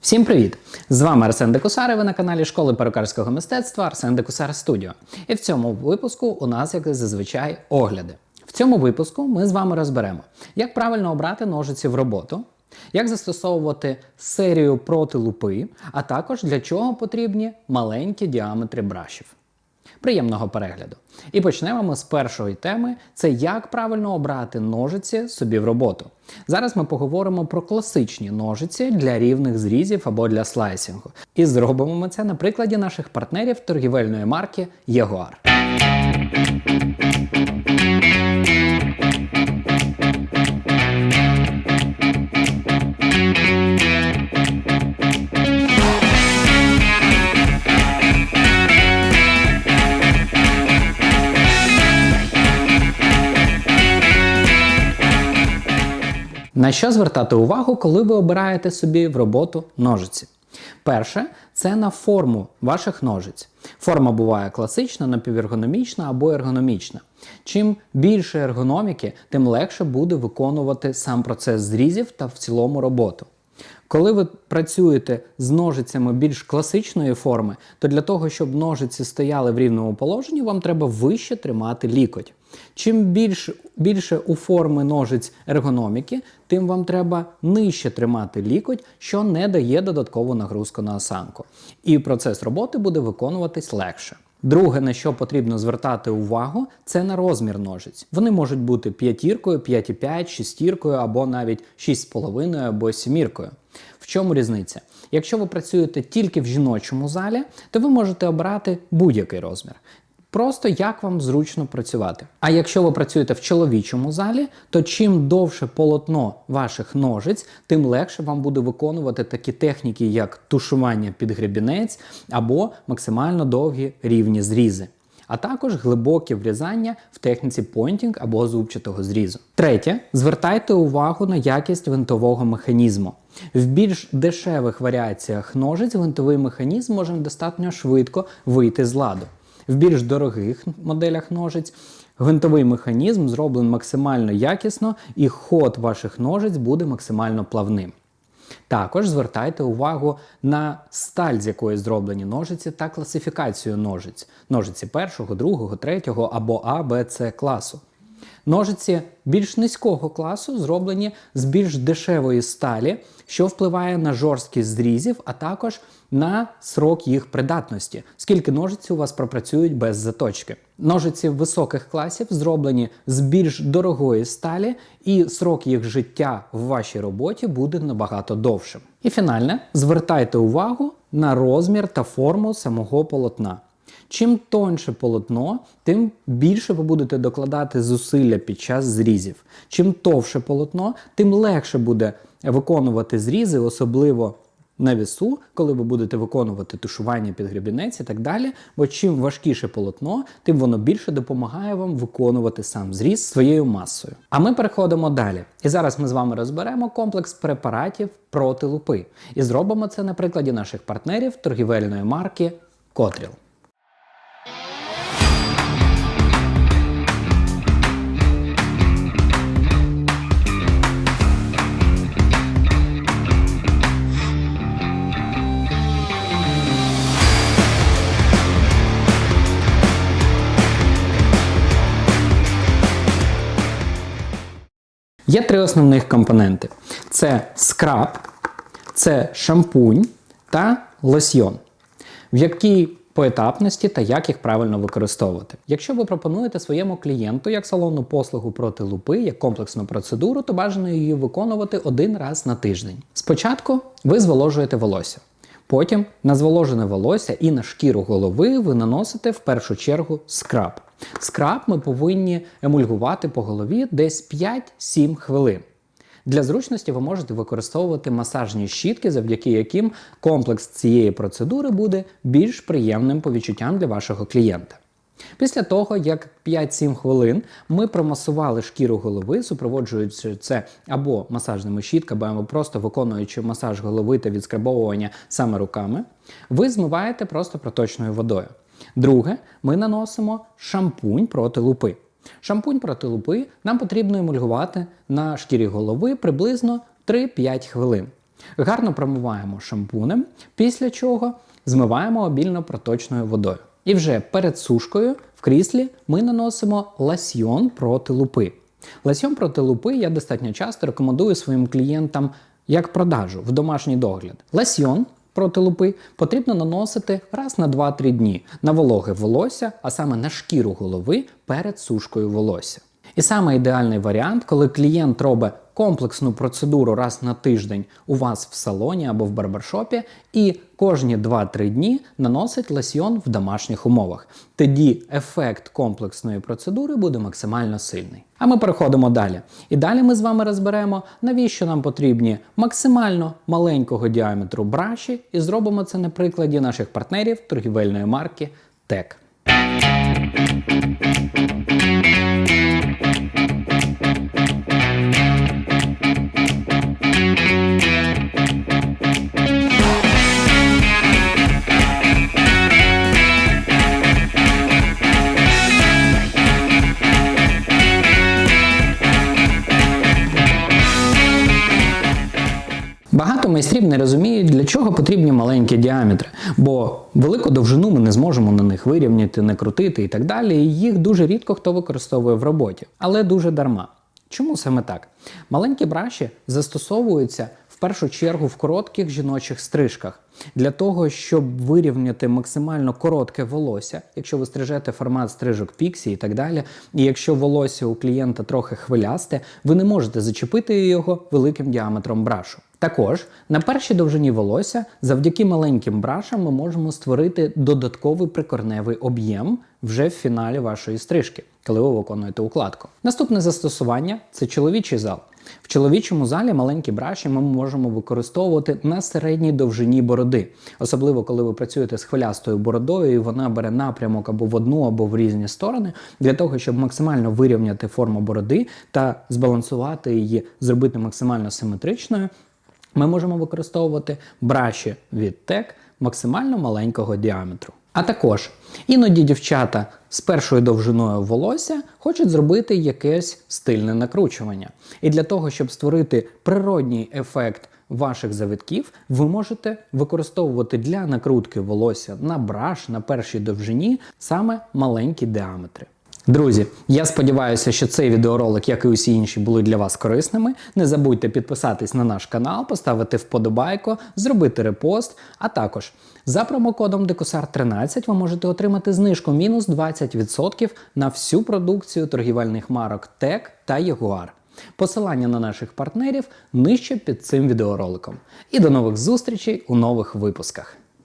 Всім привіт! З вами Арсен Декусар, і ви на каналі школи перукарського мистецтва Арсен Декусар Студіо. І в цьому випуску у нас, як зазвичай, огляди. В цьому випуску ми з вами розберемо, як правильно обрати ножиці в роботу, як застосовувати серію проти лупи, а також для чого потрібні маленькі діаметри брашів. Приємного перегляду. І почнемо ми з першої теми: це як правильно обрати ножиці собі в роботу. Зараз ми поговоримо про класичні ножиці для рівних зрізів або для слайсінгу. І зробимо ми це на прикладі наших партнерів торгівельної марки Jaguar. На що звертати увагу, коли ви обираєте собі в роботу ножиці? Перше, це на форму ваших ножиць. Форма буває класична, напівергономічна або ергономічна. Чим більше ергономіки, тим легше буде виконувати сам процес зрізів та в цілому роботу. Коли ви працюєте з ножицями більш класичної форми, то для того, щоб ножиці стояли в рівному положенні, вам треба вище тримати лікоть. Чим більш, більше у форми ножиць ергономіки, тим вам треба нижче тримати лікоть, що не дає додаткову нагрузку на осанку. І процес роботи буде виконуватись легше. Друге, на що потрібно звертати увагу, це на розмір ножиць. Вони можуть бути п'ятіркою, 5,5, шістіркою або навіть 6,5 або сіміркою. В чому різниця? Якщо ви працюєте тільки в жіночому залі, то ви можете обрати будь-який розмір. Просто як вам зручно працювати. А якщо ви працюєте в чоловічому залі, то чим довше полотно ваших ножиць, тим легше вам буде виконувати такі техніки, як тушування під гребінець або максимально довгі рівні зрізи. А також глибоке врізання в техніці понтінг або зубчатого зрізу. Третє, звертайте увагу на якість винтового механізму. В більш дешевих варіаціях ножиць гвинтовий механізм може достатньо швидко вийти з ладу. В більш дорогих моделях ножиць гвинтовий механізм зроблений максимально якісно, і ход ваших ножиць буде максимально плавним. Також звертайте увагу на сталь, з якої зроблені ножиці, та класифікацію ножиць: ножиці першого, другого, третього або А, Б, С класу. Ножиці більш низького класу зроблені з більш дешевої сталі, що впливає на жорсткість зрізів, а також на срок їх придатності, скільки ножиці у вас пропрацюють без заточки. Ножиці високих класів зроблені з більш дорогої сталі, і срок їх життя в вашій роботі буде набагато довшим. І фінальне, звертайте увагу на розмір та форму самого полотна. Чим тоньше полотно, тим більше ви будете докладати зусилля під час зрізів. Чим товше полотно, тим легше буде виконувати зрізи, особливо на вісу, коли ви будете виконувати тушування під гребінець і так далі. Бо чим важкіше полотно, тим воно більше допомагає вам виконувати сам зріз своєю масою. А ми переходимо далі. І зараз ми з вами розберемо комплекс препаратів проти лупи. І зробимо це на прикладі наших партнерів торгівельної марки Котріл. Є три основних компоненти: це скраб, це шампунь та лосьйон, в якій поетапності та як їх правильно використовувати. Якщо ви пропонуєте своєму клієнту як салонну послугу проти лупи, як комплексну процедуру, то бажано її виконувати один раз на тиждень. Спочатку ви зволожуєте волосся. Потім на зволожене волосся і на шкіру голови ви наносите в першу чергу скраб. Скраб ми повинні емульгувати по голові десь 5-7 хвилин. Для зручності ви можете використовувати масажні щітки, завдяки яким комплекс цієї процедури буде більш приємним по відчуттям для вашого клієнта. Після того, як 5-7 хвилин ми промасували шкіру голови, супроводжуючи це або масажними щітками, або просто виконуючи масаж голови та відскрабовування саме руками, ви змиваєте просто проточною водою. Друге, ми наносимо шампунь проти лупи. Шампунь проти лупи нам потрібно емульгувати на шкірі голови приблизно 3-5 хвилин. Гарно промиваємо шампунем, після чого змиваємо обільно-проточною водою. І вже перед сушкою в кріслі ми наносимо ласьйон проти лупи. Ласьйон проти лупи я достатньо часто рекомендую своїм клієнтам як продажу в домашній догляд. Ласьйон проти лупи потрібно наносити раз на 2-3 дні на вологе волосся, а саме на шкіру голови перед сушкою волосся. І саме ідеальний варіант, коли клієнт робить комплексну процедуру раз на тиждень у вас в салоні або в барбершопі, і кожні 2-3 дні наносить лосьйон в домашніх умовах. Тоді ефект комплексної процедури буде максимально сильний. А ми переходимо далі. І далі ми з вами розберемо, навіщо нам потрібні максимально маленького діаметру браші, і зробимо це на прикладі наших партнерів торгівельної марки TEC. Багато не розуміють, для чого потрібні маленькі діаметри, бо велику довжину ми не зможемо на них вирівняти, не крутити і так далі. І їх дуже рідко хто використовує в роботі, але дуже дарма. Чому саме так? Маленькі браші застосовуються в першу чергу в коротких жіночих стрижках для того, щоб вирівняти максимально коротке волосся, якщо ви стрижете формат стрижок піксі і так далі. І якщо волосся у клієнта трохи хвилясте, ви не можете зачепити його великим діаметром брашу. Також на першій довжині волосся завдяки маленьким брашам ми можемо створити додатковий прикорневий об'єм вже в фіналі вашої стрижки, коли ви виконуєте укладку. Наступне застосування це чоловічий зал. В чоловічому залі маленькі браші ми можемо використовувати на середній довжині бороди, особливо коли ви працюєте з хвилястою бородою, і вона бере напрямок або в одну, або в різні сторони, для того, щоб максимально вирівняти форму бороди та збалансувати її, зробити максимально симетричною. Ми можемо використовувати браші від TEC максимально маленького діаметру. А також іноді дівчата з першою довжиною волосся хочуть зробити якесь стильне накручування. І для того, щоб створити природній ефект ваших завитків, ви можете використовувати для накрутки волосся на браш на першій довжині саме маленькі діаметри. Друзі, я сподіваюся, що цей відеоролик, як і усі інші, були для вас корисними. Не забудьте підписатись на наш канал, поставити вподобайку, зробити репост. А також за промокодом DECOSAR13 ви можете отримати знижку мінус 20% на всю продукцію торгівельних марок TEC та Jaguar. Посилання на наших партнерів нижче під цим відеороликом. І до нових зустрічей у нових випусках.